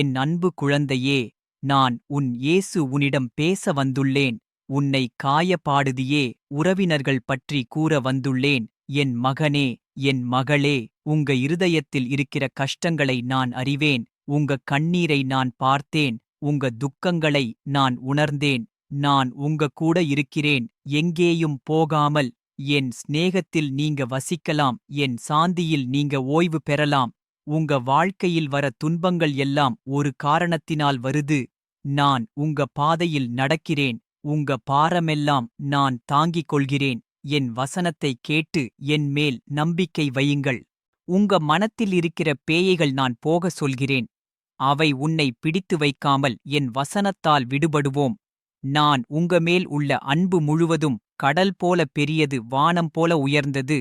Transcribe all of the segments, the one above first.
என் அன்பு குழந்தையே நான் உன் இயேசு உன்னிடம் பேச வந்துள்ளேன். உன்னை காயப்பாடுதியே உறவினர்கள் பற்றி கூற வந்துள்ளேன். என் மகனே என் மகளே உங்க இருதயத்தில் இருக்கிற கஷ்டங்களை நான் அறிவேன். உங்க கண்ணீரை நான் பார்த்தேன். உங்க துக்கங்களை நான் உணர்ந்தேன். நான் உங்க கூட இருக்கிறேன். எங்கேயும் போகாமல் என் சிநேகத்தில் நீங்க வசிக்கலாம். என் சாந்தியில் நீங்க ஓய்வு பெறலாம். உங்க வாழ்க்கையில் வர துன்பங்கள் எல்லாம் ஒரு காரணத்தினால் வருது. நான் உங்க பாதையில் நடக்கிறேன். உங்க பாரமெல்லாம் நான் தாங்கிக் கொள்கிறேன். என் வசனத்தை கேட்டு என் மேல் நம்பிக்கை வையுங்கள். உங்க மனத்தில் இருக்கிற பேயைகள் நான் போக சொல்கிறேன். அவை உன்னை பிடித்து வைக்காமல் என் வசனத்தால் விடுபடுவோம். நான் உங்க மேல் உள்ள அன்பு முழுவதும் கடல் போல பெரியது வானம் போல உயர்ந்தது.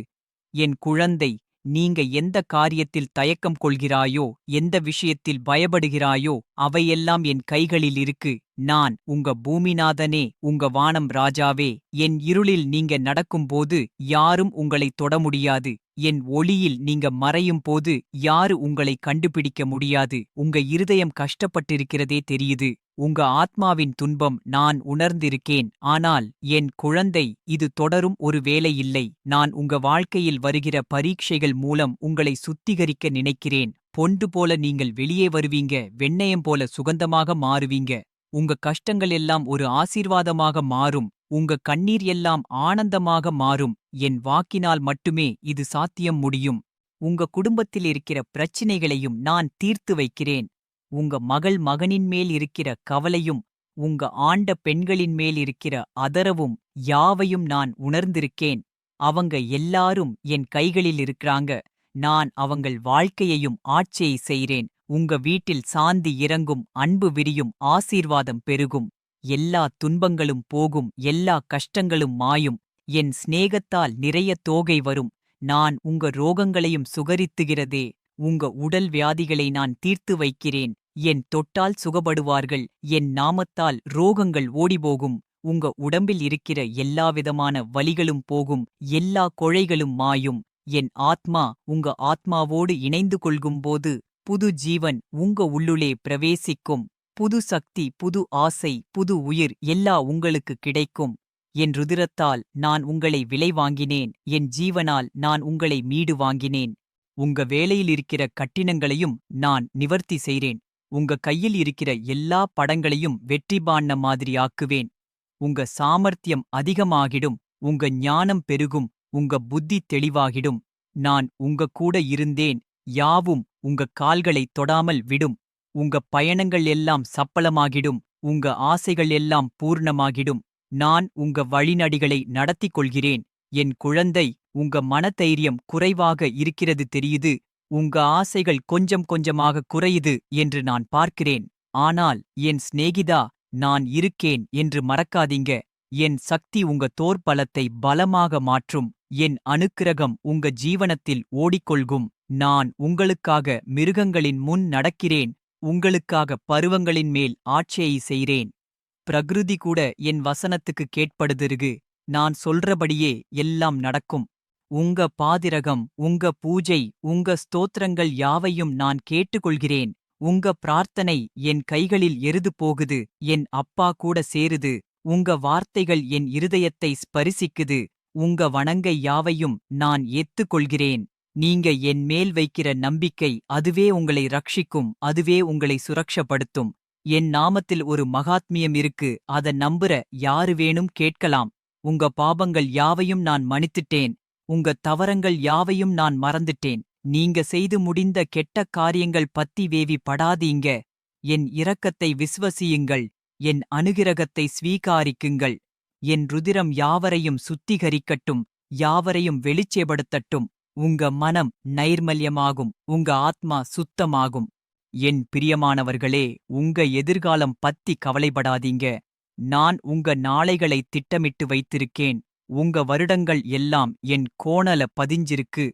என் குழந்தை நீங்க எந்த காரியத்தில் தயக்கம் கொள்கிறாயோ எந்த விஷயத்தில் பயப்படுகிறாயோ அவையெல்லாம் என் கைகளில் இருக்கு. நான் உங்க பூமிநாதனே உங்க வானம் ராஜாவே என் இருளில் நீங்க நடக்கும்போது யாரும் உங்களை தொட முடியாது. என் ஒளியில் நீங்க மறையும் போது யாரு உங்களை கண்டுபிடிக்க முடியாது. உங்க இருதயம் கஷ்டப்பட்டிருக்கிறதே தெரியுது. உங்க ஆத்மாவின் துன்பம் நான் உணர்ந்திருக்கேன். ஆனால் என் குழந்தை இது தொடரும் ஒரு வேலை இல்லை நான் உங்க வாழ்க்கையில் வருகிற பரீட்சைகள் மூலம் உங்களை சுத்திகரிக்க நினைக்கிறேன். பொண்டு போல நீங்கள் வெளியே வருவீங்க வெண்ணெயம் போல சுகந்தமாக மாறுவீங்க. உங்க கஷ்டங்கள் எல்லாம் ஒரு ஆசீர்வாதமாக மாறும். உங்க கண்ணீர் எல்லாம் ஆனந்தமாக மாறும். என் வாக்கினால் மட்டுமே இது சாத்தியம் முடியும். உங்க குடும்பத்தில் இருக்கிற பிரச்சினைகளையும் நான் தீர்த்து வைக்கிறேன். உங்க மகள் மகனின் மேல் இருக்கிற கவலையும் உங்க ஆண்ட பெண்களின் மேல் இருக்கிற அதரவும் யாவையும் நான் உணர்ந்திருக்கேன். அவங்க எல்லாரும் என் கைகளில் இருக்கிறாங்க. நான் அவங்கள் வாழ்க்கையையும் ஆட்சியை செய்றேன். உங்க வீட்டில் சாந்தி இறங்கும் அன்பு விரியும் ஆசீர்வாதம் பெருகும். எல்லா துன்பங்களும் போகும் எல்லா கஷ்டங்களும் மாயும். என் சிநேகத்தால் நிறைய தோகை வரும். நான் உங்க ரோகங்களையும் சுகரித்துகிறதே. உங்க உடல் வியாதிகளை நான் தீர்த்து வைக்கிறேன். என் தொட்டால் சுகப்படுவார்கள் என் நாமத்தால் ரோகங்கள் ஓடிபோகும் உங்க உடம்பில் இருக்கிற எல்லாவிதமான வலிகளும் போகும் எல்லா கொழைகளும் மாயும். என் ஆத்மா உங்க ஆத்மாவோடு இணைந்து கொள்கும்போது புது ஜீவன் உங்க உள்ளுளே பிரவேசிக்கும். புது சக்தி புது ஆசை புது உயிர் எல்லா உங்களுக்கு கிடைக்கும். என் ருதிரத்தால் நான் உங்களை விலை வாங்கினேன் என் ஜீவனால் நான் உங்களை மீடு வாங்கினேன். உங்க வேலையில் இருக்கிற கட்டினங்களையும் நான் நிவர்த்தி செய்றேன். உங்க கையில் இருக்கிற எல்லா படங்களையும் வெற்றி பாண்ண மாதிரி ஆக்குவேன் உங்க சாமர்த்தியம் அதிகமாகிடும் உங்க ஞானம் பெருகும் உங்க புத்தி தெளிவாகிடும். நான் உங்க கூட இருந்தேன் யாவும் உங்க கால்களை தொடாமல் விடும். உங்க பயணங்கள் எல்லாம் சப்பலமாகிடும் உங்க ஆசைகள் எல்லாம் பூர்ணமாகிடும். நான் உங்க வழிநடிகளை நடத்திக் கொள்கிறேன் என் குழந்தை உங்க மனதைரியம் குறைவாக இருக்கிறது தெரியுது உங்க ஆசைகள் கொஞ்சம் கொஞ்சமாக குறையுது என்று நான் பார்க்கிறேன். ஆனால் என் சிநேகிதா நான் இருக்கேன் என்று மறக்காதீங்க. என் சக்தி உங்க தோற்பலத்தை பலமாக மாற்றும். என் அனுக்கிரகம் உங்க ஜீவனத்தில் ஓடிக்கொள்கும். நான் உங்களுக்காக மிருகங்களின் முன் நடக்கிறேன். உங்களுக்காக பருவங்களின் மேல் ஆட்சியை செய்கிறேன். பிரகிருதி கூட என் வசனத்துக்கு கேட்படுதிருகு நான் சொல்றபடியே எல்லாம் நடக்கும். உங்க பாதிரகம் உங்க பூஜை உங்க ஸ்தோத்திரங்கள் யாவையும் நான் கேட்டுக்கொள்கிறேன். உங்க பிரார்த்தனை என் கைகளில் எருது போகுது என் அப்பா கூட சேருது. உங்க வார்த்தைகள் என் இருதயத்தை ஸ்பரிசிக்குது. உங்க வணங்கை யாவையும் நான் ஏத்துக்கொள்கிறேன். நீங்க என் மேல் வைக்கிற நம்பிக்கை அதுவே உங்களை ரட்சிக்கும் அதுவே உங்களை சுரக்ஷப்படுத்தும். என் நாமத்தில் ஒரு மகாத்மியம் இருக்கு அத நம்புற யாரு வேணும் கேட்கலாம். உங்க பாபங்கள் யாவையும் நான் மன்னித்துட்டேன். உங்க தவறங்கள் யாவையும் நான் மறந்துட்டேன். நீங்க செய்து முடிந்த கெட்ட காரியங்கள் பத்தி வேவி படாதீங்க என் இரக்கத்தை விஸ்வசியுங்கள் என் அனுகிரகத்தை ஸ்வீகாரிக்குங்கள். என் ருதிரம் யாவரையும் சுத்திகரிக்கட்டும். யாவரையும் வெளிச்சேபடுத்தட்டும் உங்க மனம் நைர்மல்யமாகும். உங்க ஆத்மா சுத்தமாகும். என் பிரியமானவர்களே உங்க எதிர்காலம் பத்தி கவலைப்படாதீங்க. நான் உங்க நாளைகளை திட்டமிட்டு வைத்திருக்கேன். உங்க வருடங்கள் எல்லாம் என் கோணல பதிஞ்சிருக்கு.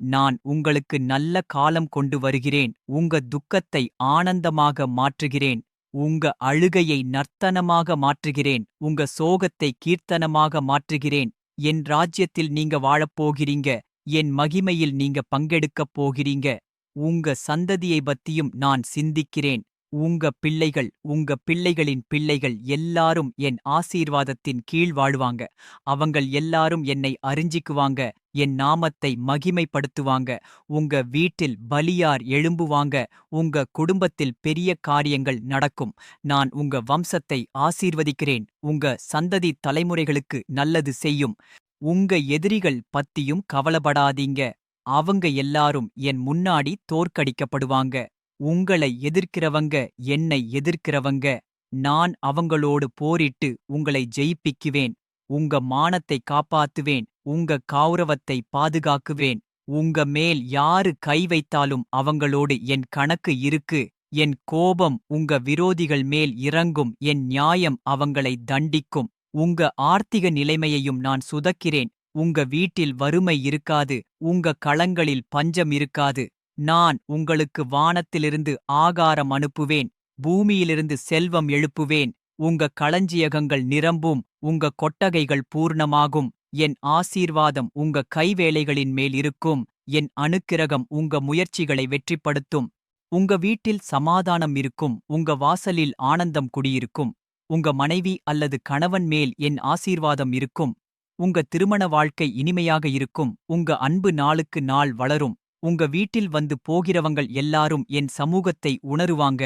நான் உங்களுக்கு நல்ல காலம் கொண்டு வருகிறேன். உங்க துக்கத்தை ஆனந்தமாக மாற்றுகிறேன். உங்க அழுகையை நர்த்தனமாக மாற்றுகிறேன். உங்க சோகத்தை கீர்த்தனமாக மாற்றுகிறேன். என் ராஜ்யத்தில் நீங்க வாழப்போகிறீங்க என் மகிமையில் நீங்க பங்கெடுக்கப் போகிறீங்க. உங்க சந்ததியை பத்தியும் நான் சிந்திக்கிறேன். உங்க பிள்ளைகள் உங்க பிள்ளைகளின் பிள்ளைகள் எல்லாரும் என் ஆசீர்வாதத்தின் கீழ் வாழ்வாங்க. அவங்கள் எல்லாரும் என்னை அறிஞ்சிக்குவாங்க என் நாமத்தை மகிமைப்படுத்துவாங்க. உங்க வீட்டில் பலியார் எழும்புவாங்க உங்க குடும்பத்தில் பெரிய காரியங்கள் நடக்கும். நான் உங்க வம்சத்தை ஆசீர்வதிக்கிறேன் உங்க சந்ததி தலைமுறைகளுக்கு நல்லது செய்யும். உங்க எதிரிகள் பத்தியும் கவலைப்படாதீங்க. அவங்க எல்லாரும் என் முன்னாடி தோற்கடிக்கப்படுவாங்க. உங்களை எதிர்க்கிறவங்க என்னை எதிர்க்கிறவங்க. நான் அவங்களோடு போரிட்டு உங்களை ஜெயிப்பிக்குவேன். உங்க மானத்தை காப்பாத்துவேன். உங்க கௌரவத்தை பாதுகாக்குவேன். உங்க மேல் யாரு கை வைத்தாலும் அவங்களோடு என் கணக்கு இருக்கு. என் கோபம் உங்க விரோதிகள் மேல் இறங்கும். என் நியாயம் அவங்களை தண்டிக்கும். உங்க ஆர்த்திக நிலைமையையும் நான் சுதக்கிறேன். உங்க வீட்டில் வறுமை இருக்காது. உங்க களங்களில் பஞ்சம் இருக்காது. நான் உங்களுக்கு வானத்திலிருந்து ஆகாரம் அனுப்புவேன் பூமியிலிருந்து செல்வம் எழுப்புவேன் உங்க களஞ்சியகங்கள் நிரம்பும் உங்க கொட்டகைகள் பூர்ணமாகும் என் ஆசீர்வாதம் உங்க கைவேலைகளின் மேல் இருக்கும் என் அணுக்கிரகம் உங்க முயற்சிகளை வெற்றிப்படுத்தும் உங்க வீட்டில் சமாதானம் இருக்கும் உங்க வாசலில் ஆனந்தம் குடியிருக்கும் உங்க மனைவி அல்லது கணவன் மேல் என் ஆசீர்வாதம் இருக்கும் உங்க திருமண வாழ்க்கை இனிமையாக இருக்கும் உங்க அன்பு நாளுக்கு நாள் வளரும். உங்க வீட்டில் வந்து போகிறவங்கள் எல்லாரும் என் சமூகத்தை உணருவாங்க.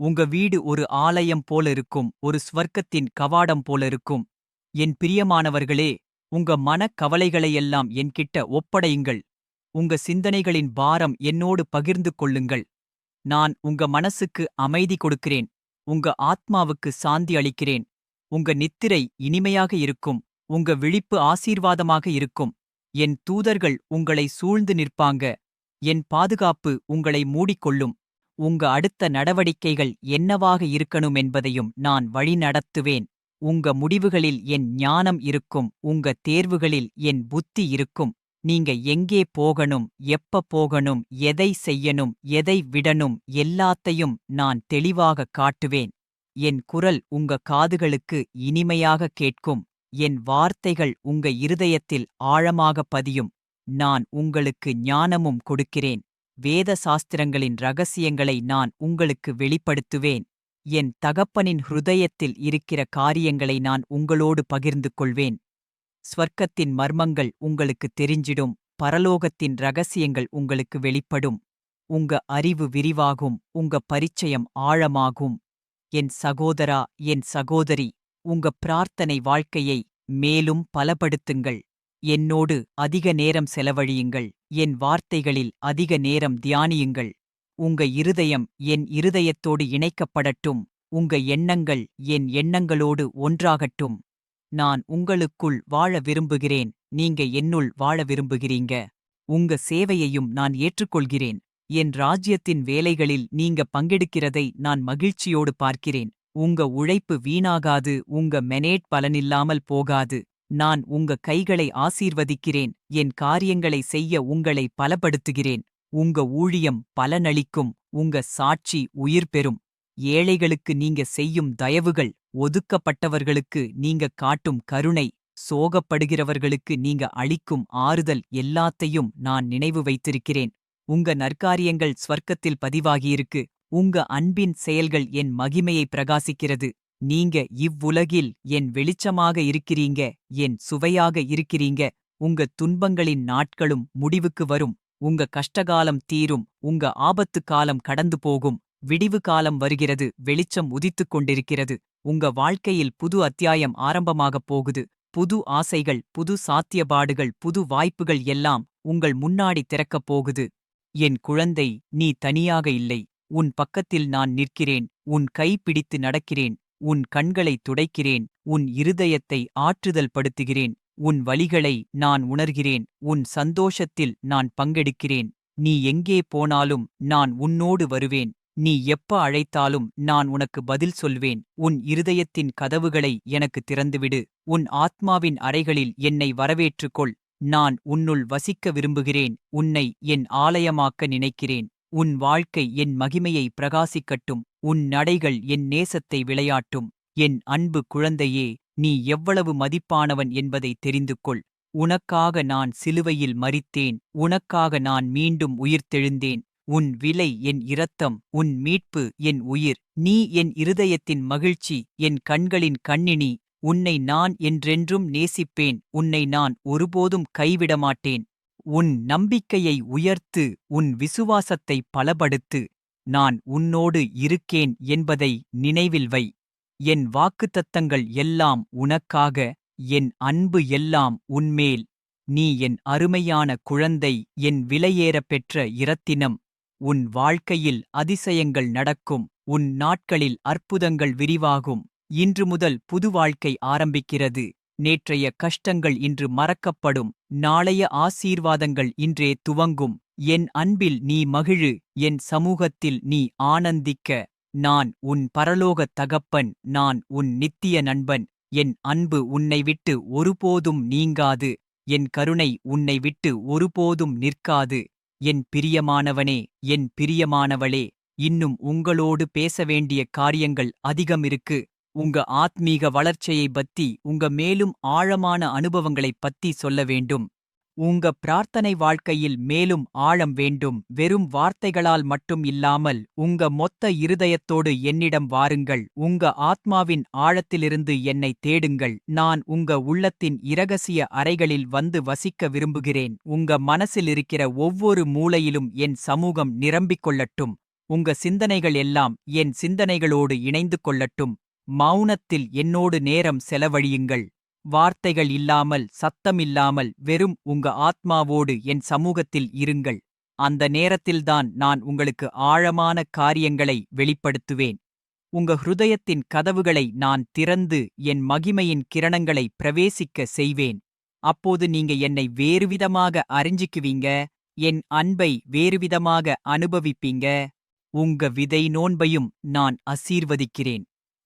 உங்க வீடு ஒரு ஆலயம் போல இருக்கும் ஒரு ஸ்வர்க்கத்தின் கவாடம் போல இருக்கும். என் பிரியமானவர்களே உங்க மனக் கவலைகளையெல்லாம் என்கிட்ட ஒப்படையுங்கள். உங்க சிந்தனைகளின் பாரம் என்னோடு பகிர்ந்து கொள்ளுங்கள். நான் உங்க மனசுக்கு அமைதி கொடுக்கிறேன். உங்க ஆத்மாவுக்கு சாந்தி அளிக்கிறேன். உங்க நித்திரை இனிமையாக இருக்கும். உங்க விழிப்பு ஆசீர்வாதமாக இருக்கும். என் தூதர்கள் உங்களை சூழ்ந்து நிற்பாங்க. என் பாதுகாப்பு உங்களை மூடிக்கொள்ளும். உங்க அடுத்த நடவடிக்கைகள் என்னவாக இருக்கணும் என்பதையும் நான் வழிநடத்துவேன். உங்க முடிவுகளில் என் ஞானம் இருக்கும் உங்க தேர்வுகளில் என் புத்தி இருக்கும். நீங்க எங்கே போகணும் எப்ப போகணும் எதை செய்யணும் எதை விடணும் எல்லாத்தையும் நான் தெளிவாக காட்டுவேன். என் குரல் உங்க காதுகளுக்கு இனிமையாக கேட்கும். என் வார்த்தைகள் உங்க இருதயத்தில் ஆழமாக பதியும். நான் உங்களுக்கு ஞானமும் கொடுக்கிறேன். வேத சாஸ்திரங்களின் ரகசியங்களை நான் உங்களுக்கு வெளிப்படுத்துவேன். என் தகப்பனின் ஹிருதயத்தில் இருக்கிற காரியங்களை நான் உங்களோடு பகிர்ந்து கொள்வேன். ஸ்வர்க்கத்தின் மர்மங்கள் உங்களுக்கு தெரிஞ்சிடும். பரலோகத்தின் ரகசியங்கள் உங்களுக்கு வெளிப்படும். உங்க அறிவு விரிவாகும். உங்க பரிச்சயம் ஆழமாகும். என் சகோதரா என் சகோதரி உங்க பிரார்த்தனை வாழ்க்கையை மேலும் பலப்படுத்துங்கள். என்னோடு அதிக நேரம் செலவழியுங்கள். என் வார்த்தைகளில் அதிக நேரம் தியானியுங்கள். உங்க இருதயம் என் இருதயத்தோடு இணைக்கப்படட்டும். உங்க எண்ணங்கள் என் எண்ணங்களோடு ஒன்றாகட்டும். நான் உங்களுக்குள் வாழ விரும்புகிறேன். நீங்க என்னுள் வாழ விரும்புகிறீங்க. உங்க சேவையையும் நான் ஏற்றுக்கொள்கிறேன். என் ராஜ்யத்தின் வேலைகளில் நீங்க பங்கெடுக்கிறதை நான் மகிழ்ச்சியோடு பார்க்கிறேன். உங்க உழைப்பு வீணாகாது. உங்க மெனேட் பலனில்லாமல் போகாது. நான் உங்க கைகளை ஆசீர்வதிக்கிறேன் என் காரியங்களை செய்ய உங்களை பலப்படுத்துகிறேன். உங்க ஊழியம் பலனளிக்கும் உங்க சாட்சி உயிர் பெறும். ஏழைகளுக்கு நீங்க செய்யும் தயவுகள் ஒதுக்கப்பட்டவர்களுக்கு நீங்க காட்டும் கருணை சோகப்படுகிறவர்களுக்கு நீங்க அளிக்கும் ஆறுதல் எல்லாத்தையும் நான் நினைவு வைத்திருக்கிறேன். உங்க நற்காரியங்கள் ஸ்வர்க்கத்தில் பதிவாகியிருக்கு. உங்க அன்பின் செயல்கள் என் மகிமையை பிரகாசிக்கிறது. நீங்க இவ்வுலகில் என் வெளிச்சமாக இருக்கிறீங்க என் சுவையாக இருக்கிறீங்க உங்க துன்பங்களின் நாட்களும் முடிவுக்கு வரும் உங்க கஷ்டகாலம் தீரும் உங்க ஆபத்து காலம் கடந்து போகும் விடிவு காலம் வருகிறது வெளிச்சம் உதித்துக் கொண்டிருக்கிறது உங்க வாழ்க்கையில் புது அத்தியாயம் ஆரம்பமாகப் போகுது புது ஆசைகள் புது சாத்தியபாடுகள் புது வாய்ப்புகள் எல்லாம் உங்கள் முன்னாடி திறக்கப் போகுது. என் குழந்தை நீ தனியாக இல்லை உன் பக்கத்தில் நான் நிற்கிறேன் உன் கை பிடித்து நடக்கிறேன் உன் கண்களை துடைக்கிறேன் உன் இருதயத்தை ஆற்றுதல் படுத்துகிறேன் உன் வழிகளை நான் உணர்கிறேன் உன் சந்தோஷத்தில் நான் பங்கெடுக்கிறேன். நீ எங்கே போனாலும் நான் உன்னோடு வருவேன். நீ எப்ப அழைத்தாலும் நான் உனக்கு பதில் சொல்வேன். உன் இருதயத்தின் கதவுகளை எனக்கு திறந்துவிடு. உன் ஆத்மாவின் அறைகளில் என்னை வரவேற்றுக்கொள். நான் உன்னுள் வசிக்க விரும்புகிறேன். உன்னை என் ஆலயமாக்க நினைக்கிறேன். உன் வாழ்க்கை என் மகிமையை பிரகாசிக்கட்டும் உன் நடைகள் என் நேசத்தை விளையாட்டும். என் அன்பு குழந்தையே நீ எவ்வளவு மதிப்பானவன் என்பதை தெரிந்து கொள் உனக்காக நான் சிலுவையில் மரித்தேன் உனக்காக நான் மீண்டும் உயிர்த்தெழுந்தேன். உன் விலை என் இரத்தம் உன் மீட்பு என் உயிர். நீ என் இருதயத்தின் மகிழ்ச்சி என் கண்களின் கண்ணினி உன்னை நான் என்றென்றும் நேசிப்பேன் உன்னை நான் ஒருபோதும் கைவிடமாட்டேன். உன் நம்பிக்கையை உயர்த்து உன் விசுவாசத்தை பலப்படுத்து நான் உன்னோடு இருக்கேன் என்பதை நினைவில் வை. என் வாக்குத்தத்தங்கள் எல்லாம் உனக்காக என் அன்பு எல்லாம் உன்மேல். நீ என் அருமையான குழந்தை என் விலையேறப் பெற்ற இரத்தினம். உன் வாழ்க்கையில் அதிசயங்கள் நடக்கும் உன் நாட்களில் அற்புதங்கள் விரிவாகும். இன்று முதல் புது வாழ்க்கை ஆரம்பிக்கிறது. நேற்றைய கஷ்டங்கள் இன்று மறக்கப்படும். நாளைய ஆசீர்வாதங்கள் இன்றே துவங்கும். என் அன்பில் நீ மகிழு என் சமூகத்தில் நீ ஆனந்திக்க. நான் உன் பரலோகத் தகப்பன் நான் உன் நித்திய நண்பன். என் அன்பு உன்னை விட்டு ஒருபோதும் நீங்காது. என் கருணை உன்னை விட்டு ஒருபோதும் நிற்காது. என் பிரியமானவனே என் பிரியமானவளே இன்னும் உங்களோடு பேச வேண்டிய காரியங்கள் அதிகமிருக்கு உங்க ஆத்மீக வளர்ச்சியை பத்தி உங்க மேலும் ஆழமான அனுபவங்களைப் பத்தி சொல்ல வேண்டும். உங்க பிரார்த்தனை வாழ்க்கையில் மேலும் ஆழம் வேண்டும். வெறும் வார்த்தைகளால் மட்டும் இல்லாமல் உங்க மொத்த இருதயத்தோடு என்னிடம் வாருங்கள். உங்க ஆத்மாவின் ஆழத்திலிருந்து என்னை தேடுங்கள். நான் உங்க உள்ளத்தின் இரகசிய அறைகளில் வந்து வசிக்க விரும்புகிறேன். உங்க மனசில் இருக்கிற ஒவ்வொரு மூலையிலும் என் சமூகம் நிரம்பிக் கொள்ளட்டும். உங்க சிந்தனைகள் எல்லாம் என் சிந்தனைகளோடு இணைந்து கொள்ளட்டும். மௌனத்தில் என்னோடு நேரம் செலவழியுங்கள். வார்த்தைகள் இல்லாமல் சத்தமில்லாமல் வெறும் உங்க ஆத்மாவோடு என் சமூகத்தில் இருங்கள். அந்த நேரத்தில்தான் நான் உங்களுக்கு ஆழமான காரியங்களை வெளிப்படுத்துவேன். உங்க ஹிருதயத்தின் கதவுகளை நான் திறந்து என் மகிமையின் கிரணங்களை பிரவேசிக்க செய்வேன். அப்போது நீங்க என்னை வேறுவிதமாக அறிஞ்சிக்குவீங்க? என் அன்பை வேறுவிதமாக அனுபவிப்பீங்க? உங்க விதை நோன்பையும் நான் அசீர்வதிக்கிறேன்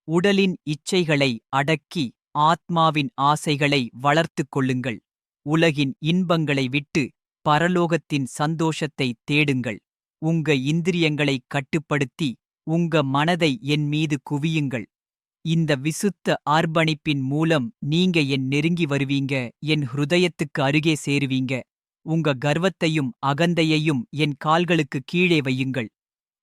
உடலின் இச்சைகளை அடக்கி ஆத்மாவின் ஆசைகளை வளர்த்துக் கொள்ளுங்கள். உலகின் இன்பங்களை விட்டு பரலோகத்தின் சந்தோஷத்தை தேடுங்கள். உங்க இந்திரியங்களைக் கட்டுப்படுத்தி உங்க மனதை என் மீது குவியுங்கள். இந்த விசுத்த அர்ப்பணிப்பின் மூலம் நீங்க என் நெருங்கி வருவீங்க என் ஹிருதயத்துக்கு அருகே சேருவீங்க. உங்க கர்வத்தையும் அகந்தையையும் என் கால்களுக்கு கீழே வையுங்கள்.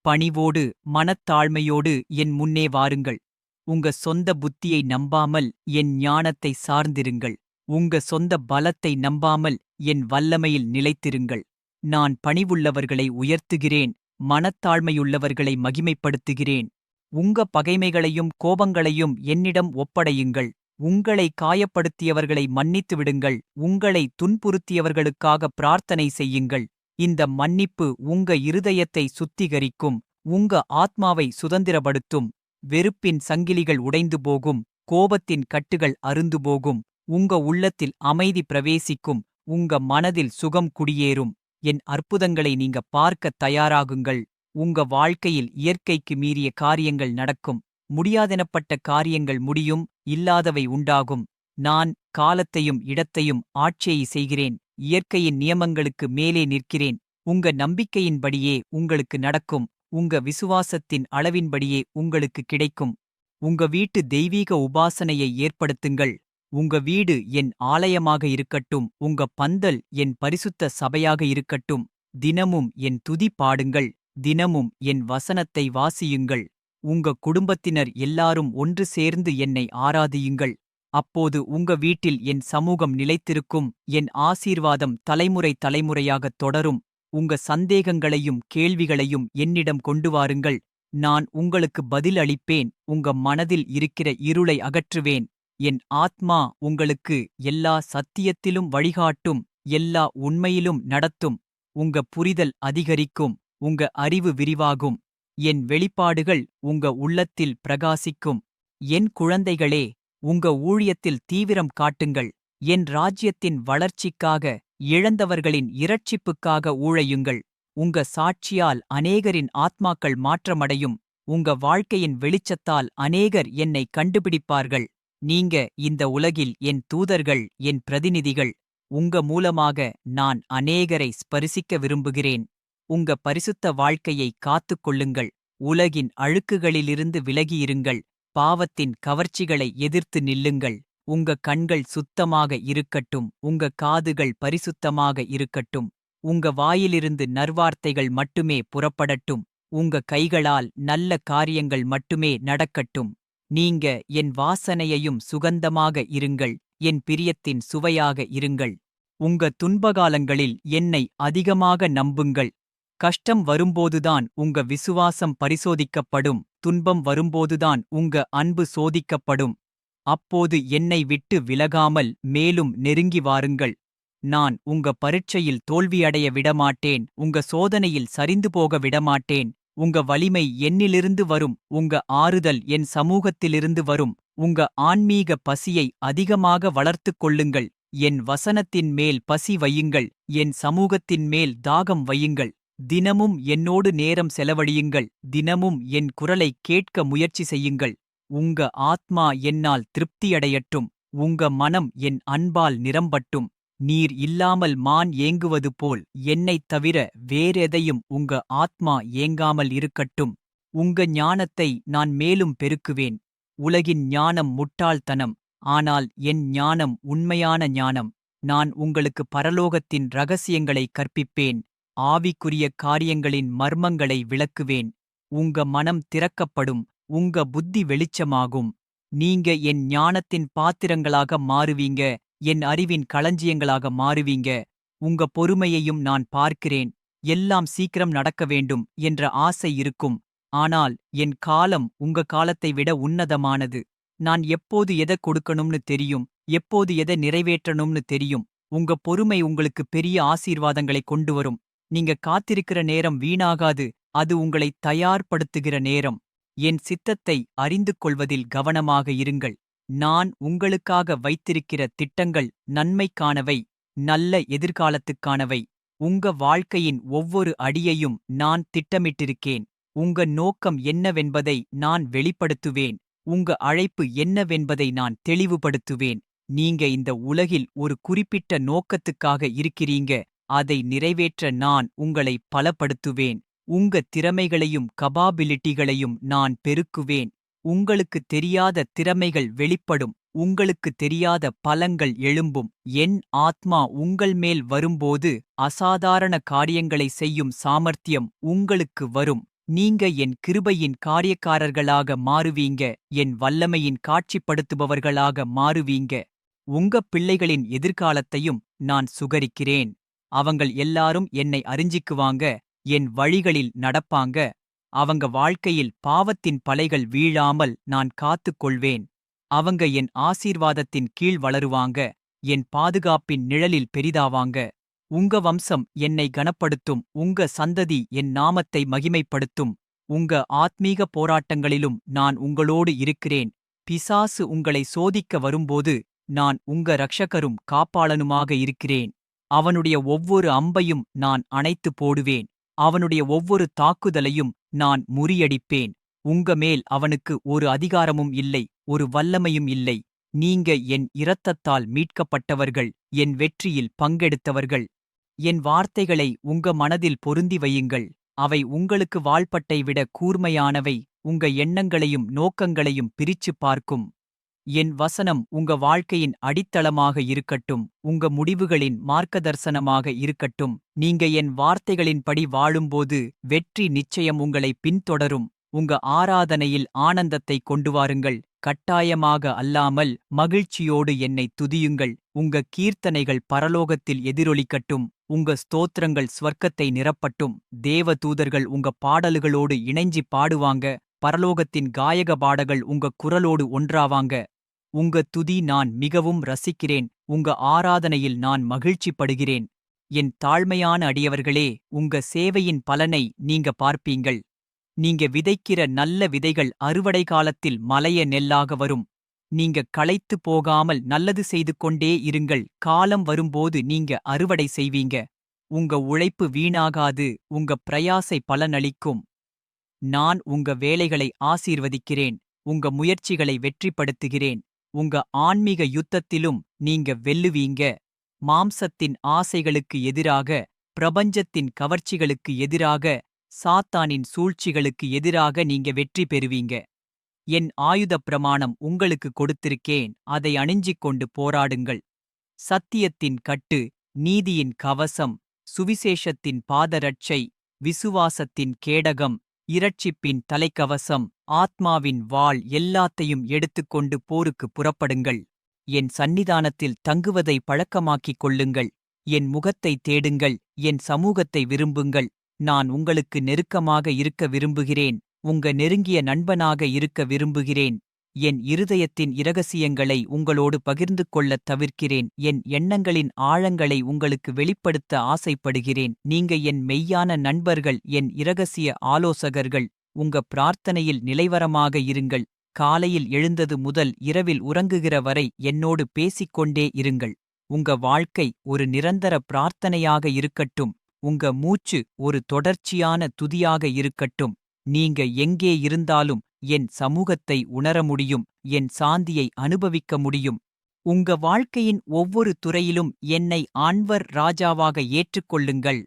பணிவோடு மனத்தாழ்மையோடு என் முன்னே வாருங்கள். உங்க சொந்த புத்தியை நம்பாமல் என் ஞானத்தை சார்ந்திருங்கள். உங்க சொந்த பலத்தை நம்பாமல் என் வல்லமையில் நிலைத்திருங்கள். நான் பணிவுள்ளவர்களை உயர்த்துகிறேன். மனத்தாழ்மையுள்ளவர்களை மகிமைப்படுத்துகிறேன். உங்க பகைமைகளையும் கோபங்களையும் என்னிடம் ஒப்படையுங்கள். உங்களை காயப்படுத்தியவர்களை மன்னித்து விடுங்கள். உங்களை துன்புறுத்தியவர்களுக்காக பிரார்த்தனை செய்யுங்கள். இந்த மன்னிப்பு உங்க இருதயத்தை சுத்திகரிக்கும். உங்க ஆத்மாவை சுதந்திரப்படுத்தும். வெறுப்பின் சங்கிலிகள் உடைந்து போகும் கோபத்தின் கட்டுகள் அருந்து போகும் உங்க உள்ளத்தில் அமைதி பிரவேசிக்கும் உங்க மனதில் சுகம் குடியேறும். என் அற்புதங்களை நீங்க பார்க்கத் தயாராகுங்கள். உங்க வாழ்க்கையில் இயற்கைக்கு மீறிய காரியங்கள் நடக்கும். முடியாதெனப்பட்ட காரியங்கள் முடியும் இல்லாதவை உண்டாகும். நான் காலத்தையும் இடத்தையும் ஆட்சியை செய்கிறேன். இயற்கையின் நியமங்களுக்கு மேலே நிற்கிறேன். உங்க நம்பிக்கையின்படியே உங்களுக்கு நடக்கும். உங்க விசுவாசத்தின் அளவின்படியே உங்களுக்கு கிடைக்கும். உங்க வீட்டு தெய்வீக உபாசனையை ஏற்படுத்துங்கள். உங்க வீடு என் ஆலயமாக இருக்கட்டும். உங்க பந்தல் என் பரிசுத்த சபையாக இருக்கட்டும். தினமும் என் துதி பாடுங்கள். தினமும் என் வசனத்தை வாசியுங்கள். உங்க குடும்பத்தினர் எல்லாரும் ஒன்று சேர்ந்து என்னை ஆராதியுங்கள். அப்போது உங்க வீட்டில் என் சமூகம் நிலைத்திருக்கும். என் ஆசீர்வாதம் தலைமுறை தலைமுறையாகத் தொடரும். உங்க சந்தேகங்களையும் கேள்விகளையும் என்னிடம் கொண்டு வாருங்கள். நான் உங்களுக்கு பதில் அளிப்பேன். உங்க மனதில் இருக்கிற இருளை அகற்றுவேன். என் ஆத்மா உங்களுக்கு எல்லா சத்தியத்திலும் வழிகாட்டும். எல்லா உண்மையிலும் நடத்தும். உங்க புரிதல் அதிகரிக்கும். உங்க அறிவு விரிவாகும். என் வெளிப்பாடுகள் உங்க உள்ளத்தில் பிரகாசிக்கும். என் குழந்தைகளே உங்க ஊழியத்தில் தீவிரம் காட்டுங்கள். என் ராஜ்யத்தின் வளர்ச்சிக்காக இழந்தவர்களின் இரட்சிப்புக்காக ஊழையுங்கள். உங்க சாட்சியால் அநேகரின் ஆத்மாக்கள் மாற்றமடையும். உங்க வாழ்க்கையின் வெளிச்சத்தால் அநேகர் என்னை கண்டுபிடிப்பார்கள். நீங்க இந்த உலகில் என் தூதர்கள் என் பிரதிநிதிகள். உங்க மூலமாக நான் அநேகரை ஸ்பரிசிக்க விரும்புகிறேன். உங்க பரிசுத்த வாழ்க்கையை காத்துக் கொள்ளுங்கள். உலகின் அழுக்குகளிலிருந்து விலகியிருங்கள். பாவத்தின் கவர்ச்சிகளை எதிர்த்து நில்லுங்கள். உங்க கண்கள் சுத்தமாக இருக்கட்டும் உங்க காதுகள் பரிசுத்தமாக இருக்கட்டும் உங்க வாயிலிருந்து நர்வார்த்தைகள் மட்டுமே புறப்படட்டும் உங்க கைகளால் நல்ல காரியங்கள் மட்டுமே நடக்கட்டும். நீங்க என் வாசனையையும் சுகந்தமாக இருங்கள் என் பிரியத்தின் சுவையாக இருங்கள். உங்க துன்பகாலங்களில் என்னை அதிகமாக நம்புங்கள். கஷ்டம் வரும்போதுதான் உங்க விசுவாசம் பரிசோதிக்கப்படும் துன்பம் வரும்போதுதான் உங்க அன்பு சோதிக்கப்படும். அப்போது என்னை விட்டு விலகாமல் மேலும் நெருங்கி வாருங்கள். நான் உங்க பரீட்சையில் தோல்வியடைய விடமாட்டேன். உங்க சோதனையில் சரிந்து போக விடமாட்டேன். உங்க வலிமை என்னிலிருந்து வரும். உங்க ஆறுதல் என் சமூகத்திலிருந்து வரும். உங்க ஆன்மீக பசியை அதிகமாக வளர்த்துக் கொள்ளுங்கள். என் வசனத்தின் மேல் பசி வையுங்கள். என் சமூகத்தின் மேல் தாகம் வையுங்கள். தினமும் என்னோடு நேரம் செலவழியுங்கள். தினமும் என் குரலை கேட்க முயற்சி செய்யுங்கள். உங்க ஆத்மா என்னால் திருப்தியடையட்டும் உங்க மனம் என் அன்பால் நிரம்பட்டும் நீர் இல்லாமல் மான் ஏங்குவது போல் என்னைத் தவிர வேறெதையும் உங்க ஆத்மா ஏங்காமல் இருக்கட்டும் உங்க ஞானத்தை நான் மேலும் பெருக்குவேன். உலகின் ஞானம் முட்டாள்தனம் ஆனால் என் ஞானம் உண்மையான ஞானம். நான் உங்களுக்கு பரலோகத்தின் ரகசியங்களை கற்பிப்பேன் ஆவிக்குரிய காரியங்களின் மர்மங்களை விளக்குவேன் உங்க மனம் திறக்கப்படும் உங்க புத்தி வெளிச்சமாகும். நீங்க என் ஞானத்தின் பாத்திரங்களாக மாறுவீங்க. என் அறிவின் களஞ்சியங்களாக மாறுவீங்க. உங்க பொறுமையையும் நான் பார்க்கிறேன். எல்லாம் சீக்கிரம் நடக்க வேண்டும் என்ற ஆசை இருக்கும். ஆனால் என் காலம் உங்க காலத்தை விட உன்னதமானது. நான் எப்போது எதை கொடுக்கணும்னு தெரியும். எப்போது எதை நிறைவேற்றணும்னு தெரியும். உங்க பொறுமை உங்களுக்கு பெரிய ஆசீர்வாதங்களை கொண்டு வரும். நீங்க காத்திருக்கிற நேரம் வீணாகாது. அது உங்களை தயார்படுத்துகிற நேரம். என் சித்தத்தை அறிந்து கொள்வதில் கவனமாக இருங்கள். நான் உங்களுக்காக வைத்திருக்கிற திட்டங்கள் நன்மைக்கானவை நல்ல எதிர்காலத்துக்கானவை. உங்க வாழ்க்கையின் ஒவ்வொரு அடியையும் நான் திட்டமிட்டிருக்கேன். உங்க நோக்கம் என்னவென்பதை நான் வெளிப்படுத்துவேன். உங்க அழைப்பு என்னவென்பதை நான் தெளிவுபடுத்துவேன். நீங்க இந்த உலகில் ஒரு குறிப்பிட்ட நோக்கத்துக்காக இருக்கிறீங்க. அதை நிறைவேற்ற நான் உங்களை பலப்படுத்துவேன். உங்க திறமைகளையும் கபாபிலிட்டிகளையும் நான் பெருக்குவேன். உங்களுக்கு தெரியாத திறமைகள் வெளிப்படும். உங்களுக்கு தெரியாத பலங்கள் எழும்பும். என் ஆத்மா உங்கள் மேல் வரும்போது அசாதாரண காரியங்களை செய்யும் சாமர்த்தியம் உங்களுக்கு வரும். நீங்க என் கிருபையின் காரியக்காரர்களாக மாறுவீங்க. என் வல்லமையின் காட்சிப்படுத்துபவர்களாக மாறுவீங்க. உங்க பிள்ளைகளின் எதிர்காலத்தையும் நான் சுகரிக்கிறேன். அவங்கள் எல்லாரும் என்னை அறிஞ்சிக்குவாங்க. என் வழிகளில் நடப்பாங்க. அவங்க வாழ்க்கையில் பாவத்தின் பலைகள் வீழாமல் நான் காத்துக் கொள்வேன். அவங்க என் ஆசீர்வாதத்தின் கீழ் வளருவாங்க. என் பாதுகாப்பின் நிழலில் பெரிதாவாங்க. உங்க வம்சம் என்னை கனப்படுத்தும். உங்க சந்ததி என் நாமத்தை மகிமைப்படுத்தும். உங்க ஆத்மீக போராட்டங்களிலும் நான் உங்களோடு இருக்கிறேன். பிசாசு உங்களை சோதிக்க வரும்போது நான் உங்க ரக்ஷகரும் காப்பாளனுமாக இருக்கிறேன். அவனுடைய ஒவ்வொரு அம்பையும் நான் அணைத்து போடுவேன். அவனுடைய ஒவ்வொரு தாக்குதலையும் நான் முறியடிப்பேன். உங்க மேல் அவனுக்கு ஒரு அதிகாரமும் இல்லை ஒரு வல்லமையும் இல்லை. நீங்க என் இரத்தத்தால் மீட்கப்பட்டவர்கள் என் வெற்றியில் பங்கெடுத்தவர்கள். என் வார்த்தைகளை உங்க மனதில் பொருந்தி வையுங்கள். அவை உங்களுக்கு வாழ்பட்டை விட கூர்மையானவை உங்க எண்ணங்களையும் நோக்கங்களையும் பிரிச்சுப் பார்க்கும். என் வசனம் உங்க வாழ்க்கையின் அடித்தளமாக இருக்கட்டும் உங்க முடிவுகளின் மார்க்கதர்சனமாக இருக்கட்டும் நீங்க என் வார்த்தைகளின்படி வாழும்போது வெற்றி நிச்சயம் உங்களை பின்தொடரும். உங்க ஆராதனையில் ஆனந்தத்தை கொண்டு வாருங்கள். கட்டாயமாக அல்லாமல் மகிழ்ச்சியோடு என்னை துதியுங்கள். உங்க கீர்த்தனைகள் பரலோகத்தில் எதிரொலிக்கட்டும். உங்க ஸ்தோத்திரங்கள் ஸ்வர்க்கத்தை நிரப்பட்டும். தேவ தூதர்கள் உங்க பாடல்களோடு இணைஞ்சி பாடுவாங்க. பரலோகத்தின் காயக பாடகள் உங்க குரலோடு ஒன்றாவாங்க. உங்க துதி நான் மிகவும் ரசிக்கிறேன். உங்க ஆராதனையில் நான் மகிழ்ச்சிப்படுகிறேன். என் தாழ்மையான அடியவர்களே உங்க சேவையின் பலனை நீங்க பார்ப்பீங்கள். நீங்க விதைக்கிற நல்ல விதைகள் அறுவடை காலத்தில் மலைய நெல்லாக வரும். நீங்க களைத்து போகாமல் நல்லது செய்து கொண்டே இருங்கள். காலம் வரும்போது நீங்க அறுவடை செய்வீங்க. உங்க உழைப்பு வீணாகாது. உங்க பிரயாசை பலனளிக்கும். நான் உங்க வேலைகளை ஆசீர்வதிக்கிறேன். உங்க முயற்சிகளை வெற்றிப்படுத்துகிறேன். உங்க ஆன்மீக யுத்தத்திலும் நீங்க வெல்லுவீங்க. மாம்சத்தின் ஆசைகளுக்கு எதிராக பிரபஞ்சத்தின் கவர்ச்சிகளுக்கு எதிராக சாத்தானின் சூழ்ச்சிகளுக்கு எதிராக நீங்க வெற்றி பெறுவீங்க. என் ஆயுதப் பிரமாணம் உங்களுக்கு கொடுத்திருக்கேன். அதை அணிஞ்சிக் கொண்டு போராடுங்கள். சத்தியத்தின் கட்டு நீதியின் கவசம் சுவிசேஷத்தின் பாதரட்சை விசுவாசத்தின் கேடகம் இரட்சிப்பின் தலைக்கவசம் ஆத்மாவின் வாள் எல்லாத்தையும் எடுத்துக்கொண்டு போருக்கு புறப்படுங்கள். என் சந்நிதானத்தில் தங்குவதை பழக்கமாக்கிக் கொள்ளுங்கள். என் முகத்தை தேடுங்கள். என் சமூகத்தை விரும்புங்கள். நான் உங்களுக்கு நெருக்கமாக இருக்க விரும்புகிறேன். உங்க நெருங்கிய நண்பனாக இருக்க விரும்புகிறேன். என் இருதயத்தின் இரகசியங்களை உங்களோடு பகிர்ந்து கொள்ளத் தவிர்க்கிறேன். என் எண்ணங்களின் ஆழங்களை உங்களுக்கு வெளிப்படுத்த ஆசைப்படுகிறேன். நீங்க என் மெய்யான நண்பர்கள் என் இரகசிய ஆலோசகர்கள். உங்க பிரார்த்தனையில் நிலைவரமாக இருங்கள். காலையில் எழுந்தது முதல் இரவில் உறங்குகிற வரை என்னோடு பேசிக்கொண்டே இருங்கள். உங்க வாழ்க்கை ஒரு நிரந்தர பிரார்த்தனையாக இருக்கட்டும். உங்க மூச்சு ஒரு தொடர்ச்சியான துதியாக இருக்கட்டும். நீங்க எங்கே இருந்தாலும் என் சமூகத்தை உணர முடியும் என் சாந்தியை அனுபவிக்க முடியும். உங்க வாழ்க்கையின் ஒவ்வொரு துறையிலும் என்னை ஆண்வர் ராஜாவாக ஏற்றுக்கொள்ளுங்கள்.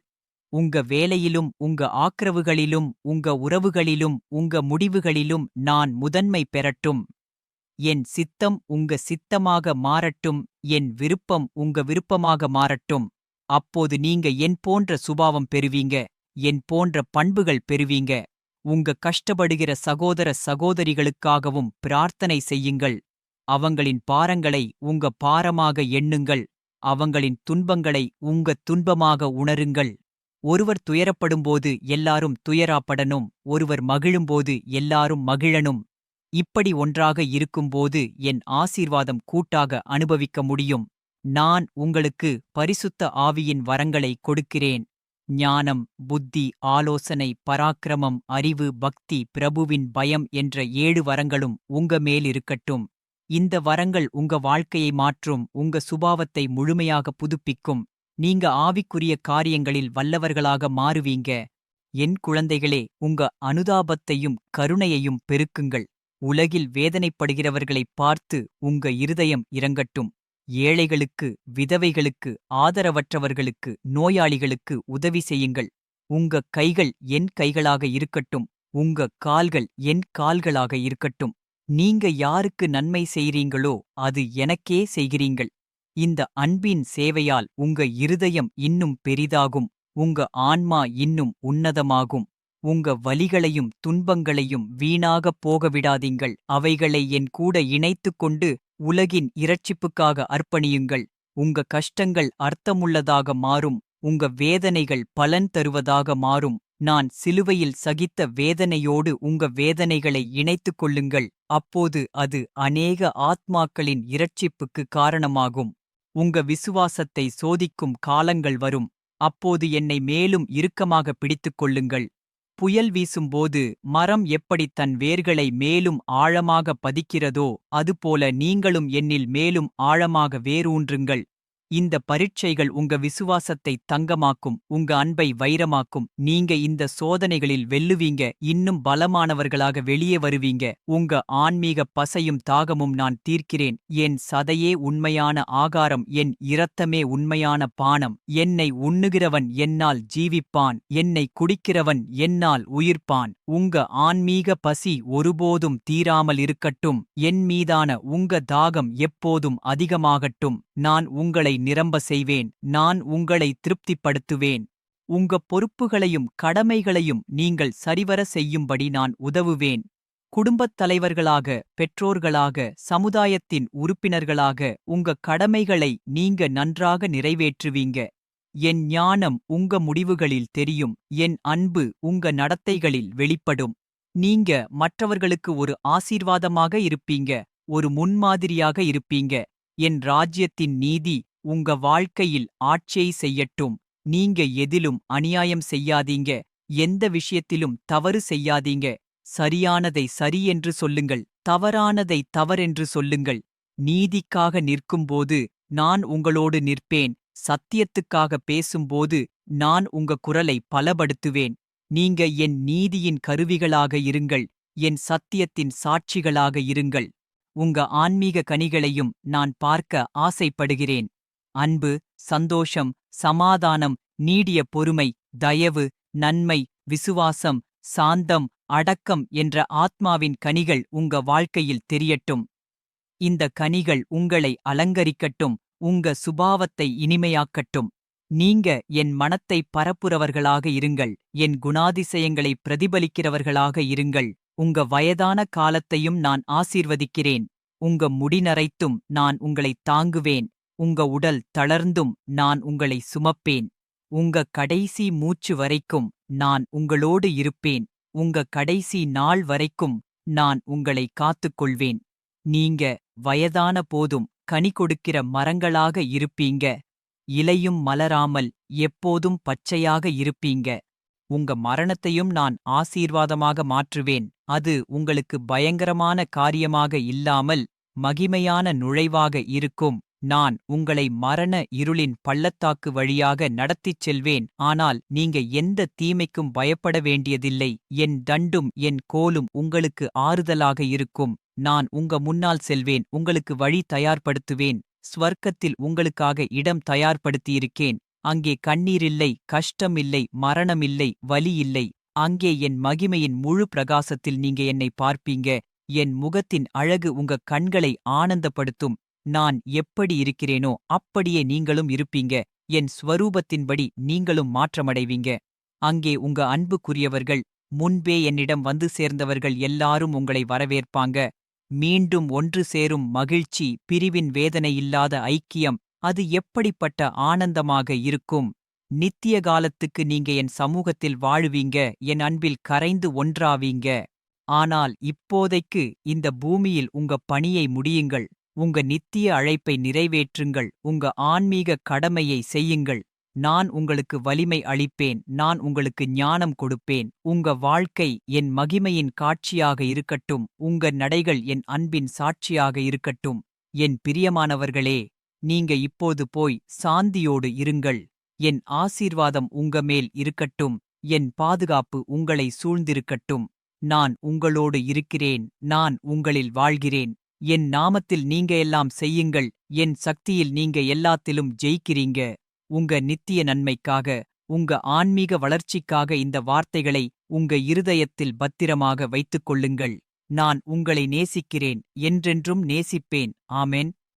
உங்க வேலையிலும் உங்க ஆக்கிரவுகளிலும் உங்க உறவுகளிலும் உங்க முடிவுகளிலும் நான் முதன்மை பெறட்டும். என் சித்தம் உங்க சித்தமாக மாறட்டும் என் விருப்பம் உங்க விருப்பமாக மாறட்டும். அப்போது நீங்க என் போன்ற சுபாவம் பெறுவீங்க என் போன்ற பண்புகள் பெறுவீங்க. உங்க கஷ்டப்படுகிற சகோதர சகோதரிகளுக்காகவும் பிரார்த்தனை செய்யுங்கள். அவங்களின் பாரங்களை உங்க பாரமாக எண்ணுங்கள். அவங்களின் துன்பங்களை உங்க துன்பமாக உணருங்கள். ஒருவர் துயரப்படும்போது எல்லாரும் துயராப்படனும் ஒருவர் மகிழும்போது எல்லாரும் மகிழனும் இப்படி ஒன்றாக இருக்கும்போது என் ஆசீர்வாதம் கூட்டாக அனுபவிக்க முடியும். நான் உங்களுக்கு பரிசுத்த ஆவியின் வரங்களை கொடுக்கிறேன். ஞானம் புத்தி ஆலோசனை பராக்கிரமம் அறிவு பக்தி பிரபுவின் பயம் என்ற ஏழு வரங்களும் உங்க மேலிருக்கட்டும். இந்த வரங்கள் உங்க வாழ்க்கையை மாற்றும் உங்க சுபாவத்தை முழுமையாக புதுப்பிக்கும். நீங்க ஆவிக்குரிய காரியங்களில் வல்லவர்களாக மாறுவீங்க. என் குழந்தைகளே உங்க அனுதாபத்தையும் கருணையையும் பெருக்குங்கள். உலகில் வேதனைப்படுகிறவர்களைப் பார்த்து உங்க இருதயம் இறங்கட்டும் ஏழைகளுக்கு விதவைகளுக்கு ஆதரவற்றவர்களுக்கு நோயாளிகளுக்கு உதவி செய்யுங்கள். உங்க கைகள் என் கைகளாக இருக்கட்டும். உங்க கால்கள் என் கால்களாக இருக்கட்டும். நீங்க யாருக்கு நன்மை செய்றீங்களோ அது எனக்கே செய்கிறீங்கள். இந்த அன்பின் சேவையால் உங்க இருதயம் இன்னும் பெரிதாகும். உங்க ஆன்மா இன்னும் உன்னதமாகும். உங்க வலிகளையும் துன்பங்களையும் வீணாகப் போகவிடாதீங்கள். அவைகளை என் கூட இணைத்துக் கொண்டு உலகின் இரட்சிப்புக்காக அர்ப்பணியுங்கள். உங்க கஷ்டங்கள் அர்த்தமுள்ளதாக மாறும். உங்க வேதனைகள் பலன் தருவதாக மாறும். நான் சிலுவையில் சகித்த வேதனையோடு உங்க வேதனைகளை இணைத்துக் கொள்ளுங்கள். அப்போது அது அநேக ஆத்மாக்களின் இரட்சிப்புக்கு காரணமாகும். உங்க விசுவாசத்தை சோதிக்கும் காலங்கள் வரும். அப்போது என்னை மேலும் இறுக்கமாக பிடித்துக் கொள்ளுங்கள். புயல் வீசும்போது மரம் எப்படி தன் வேர்களை மேலும் ஆழமாக பதிக்கிறதோ அதுபோல நீங்களும் என்னில் மேலும் ஆழமாக வேரூன்றுங்கள். இந்த பரீட்சைகள் உங்க விசுவாசத்தை தங்கமாக்கும் உங்க அன்பை வைரமாக்கும். நீங்க இந்த சோதனைகளில் வெல்லுவீங்க இன்னும் பலமானவர்களாக வெளியே வருவீங்க. உங்க ஆன்மீக பசையும் தாகமும் நான் தீர்க்கிறேன். என் சதையே உண்மையான ஆகாரம் என் இரத்தமே உண்மையான பானம். என்னை உண்ணுகிறவன் என்னால் ஜீவிப்பான் என்னை குடிக்கிறவன் என்னால் உயிர்ப்பான். உங்க ஆன்மீக பசி ஒருபோதும் தீராமல் இருக்கட்டும். என் மீதான உங்க தாகம் எப்போதும் அதிகமாகட்டும். நான் உங்களை நிரம்ப செய்வேன். நான் உங்களை திருப்திப்படுத்துவேன். உங்க பொறுப்புகளையும் கடமைகளையும் நீங்கள் சரிவர செய்யும்படி நான் உதவுவேன். குடும்பத் தலைவர்களாக பெற்றோர்களாக சமுதாயத்தின் உறுப்பினர்களாக உங்க கடமைகளை நீங்க நன்றாக நிறைவேற்றுவீங்க. என் ஞானம் உங்க முடிவுகளில் தெரியும். என் அன்பு உங்க நடத்தைகளில் வெளிப்படும். நீங்க மற்றவர்களுக்கு ஒரு ஆசீர்வாதமாக இருப்பீங்க. ஒரு முன்மாதிரியாக இருப்பீங்க. என் ராஜ்யத்தின் நீதி உங்க வாழ்க்கையில் ஆட்சியை செய்யட்டும். நீங்க எதிலும் அநியாயம் செய்யாதீங்க. எந்த விஷயத்திலும் தவறு செய்யாதீங்க. சரியானதை சரி என்று சொல்லுங்கள். தவறானதை தவறென்று சொல்லுங்கள். நீதிக்காக நிற்கும்போது நான் உங்களோடு நிற்பேன். சத்தியத்துக்காக பேசும்போது நான் உங்க குரலை பலப்படுத்துவேன். நீங்க என் நீதியின் கருவிகளாக இருங்கள். என் சத்தியத்தின் சாட்சிகளாக இருங்கள். உங்க ஆன்மீக கனிகளையும் நான் பார்க்க ஆசைப்படுகிறேன். அன்பு சந்தோஷம் சமாதானம் நீடிய பொறுமை தயவு நன்மை விசுவாசம் சாந்தம் அடக்கம் என்ற ஆத்மாவின் கனிகள் உங்க வாழ்க்கையில் தெரியட்டும். இந்த கனிகள் உங்களை அலங்கரிக்கட்டும் உங்க சுபாவத்தை இனிமையாக்கட்டும். நீங்க என் மனத்தை பரப்புறவர்களாக இருங்கள் என் குணாதிசயங்களை பிரதிபலிக்கிறவர்களாக இருங்கள். உங்க வயதான காலத்தையும் நான் ஆசீர்வதிக்கிறேன். உங்க முடிநரைத்தும் நான் உங்களைத் தாங்குவேன். உங்க உடல் தளர்ந்தும் நான் உங்களை சுமப்பேன். உங்க கடைசி மூச்சு வரைக்கும் நான் உங்களோடு இருப்பேன். உங்க கடைசி நாள் வரைக்கும் நான் உங்களை காத்துக்கொள்வேன். நீங்க வயதான போதும் கனி கொடுக்கிற மரங்களாக இருப்பீங்க. இலையும் மலராமல் எப்போதும் பச்சையாக இருப்பீங்க. உங்க மரணத்தையும் நான் ஆசீர்வாதமாக மாற்றுவேன். அது உங்களுக்கு பயங்கரமான காரியமாக இல்லாமல் மகிமையான நுழைவாக இருக்கும். நான் உங்களை மரண இருளின் பள்ளத்தாக்கு வழியாக நடத்திச் செல்வேன் ஆனால் நீங்க எந்த தீமைக்கும் பயப்பட வேண்டியதில்லை என் தண்டும் என் கோலும் உங்களுக்கு ஆறுதலாக இருக்கும் நான் உங்க முன்னால் செல்வேன் உங்களுக்கு வழி தயார்படுத்துவேன் ஸ்வர்க்கத்தில் உங்களுக்காக இடம் தயார்படுத்தியிருக்கேன் அங்கே கண்ணீரில்லை கஷ்டமில்லை மரணமில்லை வலி இல்லை அங்கே என் மகிமையின் முழு பிரகாசத்தில் நீங்க என்னை பார்ப்பீங்க என் முகத்தின் அழகு உங்க கண்களை ஆனந்தப்படுத்தும் நான் எப்படி இருக்கிறேனோ அப்படியே நீங்களும் இருப்பீங்க. என் ஸ்வரூபத்தின்படி நீங்களும் மாற்றமடைவீங்க. அங்கே உங்க அன்புக்குரியவர்கள் முன்பே என்னிடம் வந்து சேர்ந்தவர்கள் எல்லாரும் உங்களை வரவேற்பாங்க. மீண்டும் ஒன்று சேரும் மகிழ்ச்சி பிரிவின் வேதனை இல்லாத ஐக்கியம் அது எப்படிப்பட்ட ஆனந்தமாக இருக்கும்? நித்திய காலத்துக்கு நீங்க என் சமூகத்தில் வாழுவீங்க என் அன்பில் கரைந்து ஒன்றாவீங்க. ஆனால் இப்போதைக்கு இந்த பூமியில் உங்க பணியை முடியுங்கள். உங்க நித்திய அழைப்பை நிறைவேற்றுங்கள். உங்க ஆன்மீக கடமையை செய்யுங்கள். நான் உங்களுக்கு வலிமை அளிப்பேன். நான் உங்களுக்கு ஞானம் கொடுப்பேன். உங்க வாழ்க்கை என் மகிமையின் காட்சியாக இருக்கட்டும். உங்க நடைகள் என் அன்பின் சாட்சியாக இருக்கட்டும். என் பிரியமானவர்களே நீங்க இப்போது போய் சாந்தியோடு இருங்கள். என் ஆசீர்வாதம் உங்க மேல் இருக்கட்டும். என் பாதுகாப்பு உங்களை சூழ்ந்திருக்கட்டும். நான் உங்களோடு இருக்கிறேன். நான் உங்களில் வாழ்கிறேன். என் நாமத்தில் நீங்க எல்லாம் செய்யுங்கள் என் சக்தியில் நீங்க எல்லாத்திலும் ஜெயிக்கிறீங்க. உங்க நித்திய நன்மைக்காக உங்க ஆன்மீக வளர்ச்சிக்காக இந்த வார்த்தைகளை உங்க இருதயத்தில் பத்திரமாக வைத்துக் கொள்ளுங்கள். நான் உங்களை நேசிக்கிறேன் என்றென்றும் நேசிப்பேன். ஆமேன்.